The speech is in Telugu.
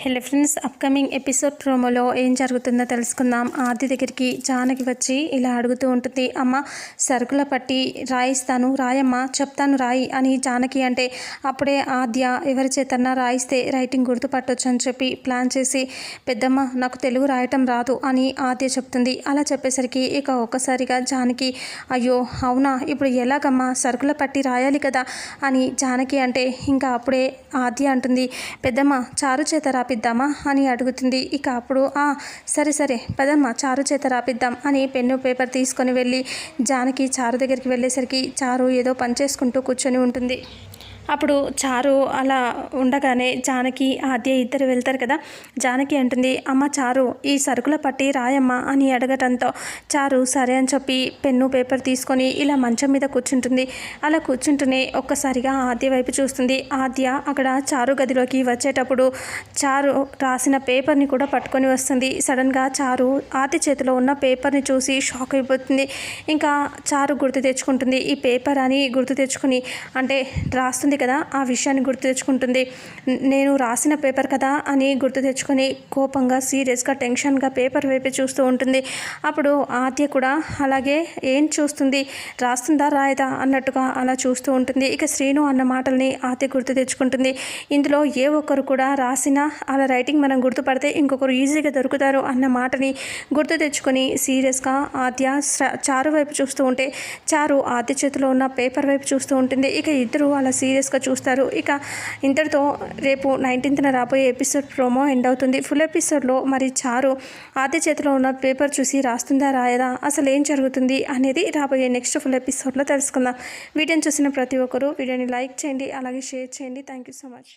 హలో ఫ్రెండ్స్ అప్కమింగ్ ఎపిసోడ్ ప్రోమోలో ఏం జరుగుతుందో తెలుసుకుందాం. ఆది దగ్గరికి జానకి వచ్చి ఇలా అడుగుతూ ఉంటుంది అమ్మ సరుకుల పట్టి రాయిస్తాను రాయమ్మ చెప్తాను రాయి అని జానకి అంటే అప్పుడే ఆద్య ఎవరి చేతన్నా రాయిస్తే రైటింగ్ గుర్తుపట్టొచ్చు అని చెప్పి ప్లాన్ చేసి పెద్దమ్మ నాకు తెలుగు రాయటం రాదు అని ఆద్య చెప్తుంది. అలా చెప్పేసరికి ఇక ఒక్కసారిగా జానకి అయ్యో అవునా? ఇప్పుడు ఎలాగమ్మా? సరుకుల పట్టి రాయాలి కదా అని జానకి అంటే ఇంకా అప్పుడే ఆద్య అంటుంది పెద్దమ్మ చారు చేత రాపిద్దామా అని అడుగుతుంది. ఇక అప్పుడు ఆ సరే సరే పదమ్మ చారు చేత రాపిద్దాం అని పెన్ను పేపర్ తీసుకొని వెళ్ళి జానకి చారు దగ్గరికి వెళ్ళేసరికి చారు ఏదో పని చేసుకుంటూ కూర్చొని ఉంటుంది. అప్పుడు చారు అలా ఉండగానే జానకి ఆద్య ఇద్దరు వెళ్తారు కదా. జానకి అంటుంది అమ్మ చారు ఈ సరుకుల పట్టి రాయమ్మ అని అడగటంతో చారు సరే అని చెప్పి పెన్ను పేపర్ తీసుకొని ఇలా మంచం మీద కూర్చుంటుంది. అలా కూర్చుంటూనే ఒక్కసారిగా ఆద్య వైపు చూస్తుంది. ఆద్య అక్కడ చారు గదిలోకి వచ్చేటప్పుడు చారు రాసిన పేపర్ని కూడా పట్టుకొని వస్తుంది. సడన్గా చారు ఆద్య చేతిలో ఉన్న పేపర్ని చూసి షాక్ అయిపోతుంది. ఇంకా చారు గుర్తు తెచ్చుకుంటుంది. ఈ పేపర్ అని గుర్తు తెచ్చుకుని అంటే రాస్తుంది కదా ఆ విషయాన్ని గుర్తు తెచ్చుకుంటుంది. నేను రాసిన పేపర్ కదా అని గుర్తు తెచ్చుకొని కోపంగా సీరియస్గా టెన్షన్గా పేపర్ వైపు చూస్తూ ఉంటుంది. అప్పుడు ఆద్య కూడా అలాగే ఏం చూస్తుంది? రాస్తుందా రాయదా? అన్నట్టుగా అలా చూస్తూ ఉంటుంది. ఇక శ్రీను అన్న మాటల్ని ఆద్య గుర్తు తెచ్చుకుంటుంది. ఇందులో ఏ ఒక్కరు కూడా రాసిన అలా రైటింగ్ మనం గుర్తుపడితే ఇంకొకరు ఈజీగా దొరుకుతారు అన్న మాటని గుర్తు తెచ్చుకొని సీరియస్గా ఆద్య చారు వైపు చూస్తూ ఉంటే చారు ఆద్య చేతిలో ఉన్న పేపర్ వైపు చూస్తూ ఉంటుంది. ఇక ఇద్దరు అలా సీరియస్ సీరియస్గా చూస్తారు. ఇక ఇంతటితో రేపు నైన్టీన్త్న రాబోయే ఎపిసోడ్ ప్రోమో ఎండ్ అవుతుంది. ఫుల్ ఎపిసోడ్లో మరి చారు ఆది చేతిలో ఉన్న పేపర్ చూసి రాస్తుందా రాయదా అసలు ఏం జరుగుతుంది అనేది రాబోయే నెక్స్ట్ ఫుల్ ఎపిసోడ్లో తెలుసుకుందాం. వీడియోని చూసిన ప్రతి ఒక్కరూ వీడియోని లైక్ చేయండి అలాగే షేర్ చేయండి. Thank you so much.